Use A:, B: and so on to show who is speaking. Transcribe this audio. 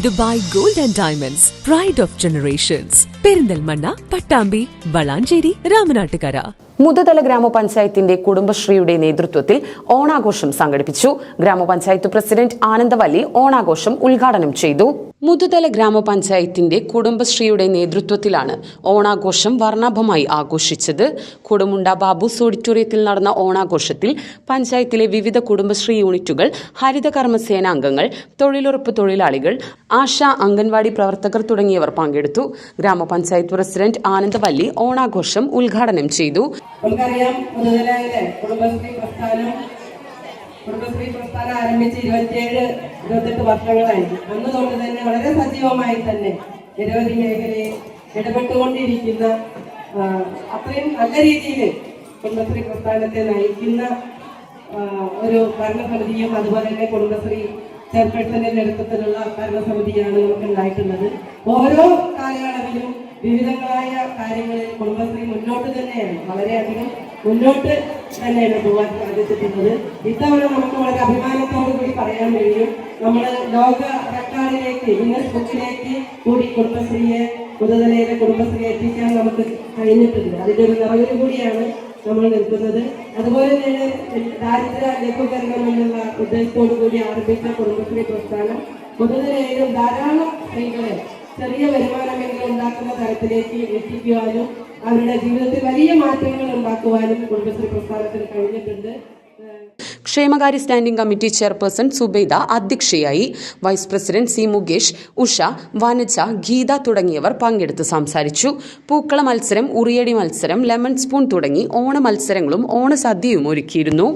A: Dubai gold and diamonds pride of generations Perinthalmanna Pattambi Valanchery Ramanattukara.
B: Muthuthala ഗ്രാമപഞ്ചായത്തിന്റെ കുടുംബശ്രീയുടെ നേതൃത്വത്തിൽ ഓണാഘോഷം സംഘടിപ്പിച്ചു. ഗ്രാമപഞ്ചായത്ത് പ്രസിഡന്റ് ആനന്ദവല്ലി ഓണാഘോഷം ഉദ്ഘാടനം ചെയ്തു. മുതുതല ഗ്രാമപഞ്ചായത്തിന്റെ കുടുംബശ്രീയുടെ നേതൃത്വത്തിലാണ് ഓണാഘോഷം വർണാഭമായി ആഘോഷിച്ചത്. കൊടുമുണ്ട ബാബൂസ് ഓഡിറ്റോറിയത്തിൽ നടന്ന ഓണാഘോഷത്തിൽ പഞ്ചായത്തിലെ വിവിധ കുടുംബശ്രീ യൂണിറ്റുകൾ ഹരിത കർമ്മസേന അംഗങ്ങൾ തൊഴിലുറപ്പ് തൊഴിലാളികൾ ആശ അംഗൻവാടി പ്രവർത്തകർ തുടങ്ങിയവർ പങ്കെടുത്തു. ഗ്രാമപഞ്ചായത്ത് പ്രസിഡന്റ് ആനന്ദവല്ലി ഓണാഘോഷം ഉദ്ഘാടനം ചെയ്തു.
C: കുടുംബശ്രീ പ്രസ്ഥാനം കുടുംബശ്രീ പ്രസ്ഥാനം ആരംഭിച്ച് ഇരുപത്തിയേഴ് ഇരുപത്തെട്ട് വർഷങ്ങളായി. അന്ന് തൊട്ട് തന്നെ വളരെ സജീവമായി തന്നെ നിരവധി മേഖലയിൽ ഇടപെട്ടുകൊണ്ടിരിക്കുന്ന അത്രയും നല്ല രീതിയിൽ കുടുംബശ്രീ പ്രസ്ഥാനത്തെ നയിക്കുന്ന ഒരു ഭരണസമിതിയും അതുപോലെ തന്നെ കുടുംബശ്രീ ചെയർപേഴ്സന്റെ നേതൃത്വത്തിലുള്ള ഭരണസമിതിയാണ് നമുക്ക് ഉണ്ടായിട്ടുള്ളത് ഓരോ കാലയളവിലും വിവിധങ്ങളായ കാര്യങ്ങളിൽ കുടുംബശ്രീ മുന്നോട്ട് തന്നെയാണ്. വളരെയധികം മുന്നോട്ട് തന്നെയാണ് പോകാൻ സാധിച്ചിട്ടുള്ളത് ഇത്തവണ നമുക്ക് വളരെ അഭിമാനത്തോടു കൂടി പറയാൻ കഴിയും നമ്മൾ ലോക റെക്കോർഡിലേക്ക് ഗിന്നസ് ബുക്കിലേക്ക് കൂടി കുടുംബശ്രീയെ പുതുതലയിലെ കുടുംബശ്രീയെ എത്തിക്കാൻ നമുക്ക് കഴിഞ്ഞിട്ടുണ്ട്. അതിന്റെ ഒരു നിറവിൽ കൂടിയാണ് നമ്മൾ നിൽക്കുന്നത്. അതുപോലെ തന്നെ ദാരിദ്ര്യ ലഘൂകരണം എന്നുള്ള ഉദ്ദേശത്തോടു കൂടി ആരംഭിച്ച കുടുംബശ്രീ പ്രസ്ഥാനം പൊതുനിലയിലും ധാരാളം ചെറിയ വരുമാനമെങ്കിലും ഉണ്ടാക്കുന്ന തരത്തിലേക്ക് എത്തിക്കുവാനും അവരുടെ ജീവിതത്തിൽ വലിയ മാറ്റങ്ങൾ ഉണ്ടാക്കുവാനും കുടുംബശ്രീ പ്രസ്ഥാനത്തിന് കഴിഞ്ഞിട്ടുണ്ട്.
B: ക്ഷേമകാര്യ സ്റ്റാൻഡിംഗ് കമ്മിറ്റി ചെയർപേഴ്സൺ സുബൈദ അധ്യക്ഷയായി vice president C Mukesh Usha Vanaja Geetha തുടങ്ങിയവർ പങ്കെടുത്ത് സംസാരിച്ചു. പൂക്കള മത്സരം ഉറിയടി മത്സരം ലെമൺ സ്പൂൺ തുടങ്ങി ഓണ മത്സരങ്ങളും ഓണസദ്യയും ഒരുക്കിയിരുന്നു.